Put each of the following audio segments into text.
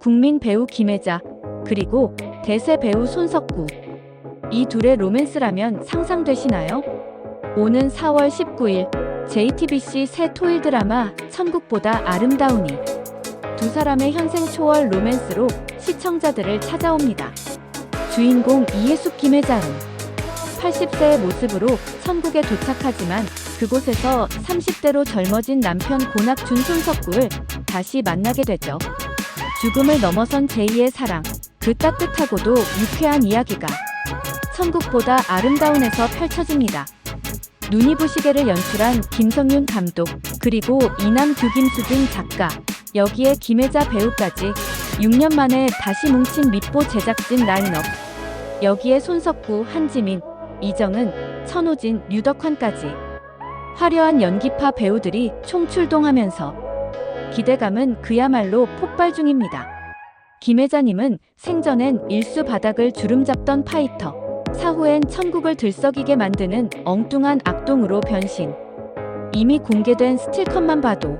국민 배우 김혜자, 그리고 대세 배우 손석구. 이 둘의 로맨스라면 상상되시나요? 오는 4월 19일 JTBC 새 토일 드라마 천국보다 아름다우니 두 사람의 현생 초월 로맨스로 시청자들을 찾아옵니다. 주인공 이해숙 김혜자는 80세의 모습으로 천국에 도착하지만 그곳에서 30대로 젊어진 남편 고낙준 손석구를 다시 만나게 되죠. 죽음을 넘어선 제2의 사랑, 그 따뜻하고도 유쾌한 이야기가 천국보다 아름다운에서 펼쳐집니다. 눈이 부시게를 연출한 김성윤 감독, 그리고 이남 규김수진 작가, 여기에 김혜자 배우까지 6년 만에 다시 뭉친 밑보 제작진 라인업. 여기에 손석구, 한지민, 이정은, 천호진, 류덕환까지 화려한 연기파 배우들이 총출동하면서 기대감은 그야말로 폭발 중입니다. 김혜자님은 생전엔 일수 바닥을 주름잡던 파이터, 사후엔 천국을 들썩이게 만드는 엉뚱한 악동으로 변신. 이미 공개된 스틸컷만 봐도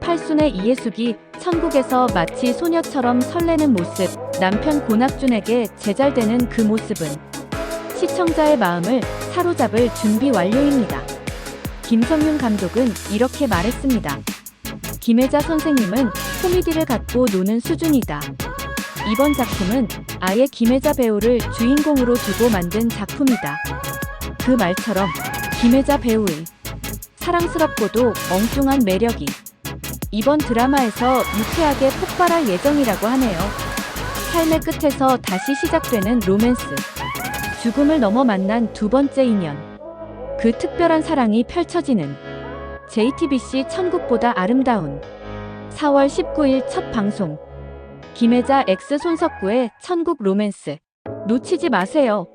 팔순의 이해숙이 천국에서 마치 소녀처럼 설레는 모습, 남편 고낙준에게 제잘되는 그 모습은 시청자의 마음을 사로잡을 준비 완료입니다. 김성윤 감독은 이렇게 말했습니다. 김혜자 선생님은 코미디를 갖고 노는 수준이다. 이번 작품은 아예 김혜자 배우를 주인공으로 두고 만든 작품이다. 그 말처럼 김혜자 배우의 사랑스럽고도 엉뚱한 매력이 이번 드라마에서 유쾌하게 폭발할 예정이라고 하네요. 삶의 끝에서 다시 시작되는 로맨스. 죽음을 넘어 만난 두 번째 인연. 그 특별한 사랑이 펼쳐지는 JTBC 천국보다 아름다운 4월 19일 첫 방송. 김혜자 엑스 손석구의 천국 로맨스. 놓치지 마세요.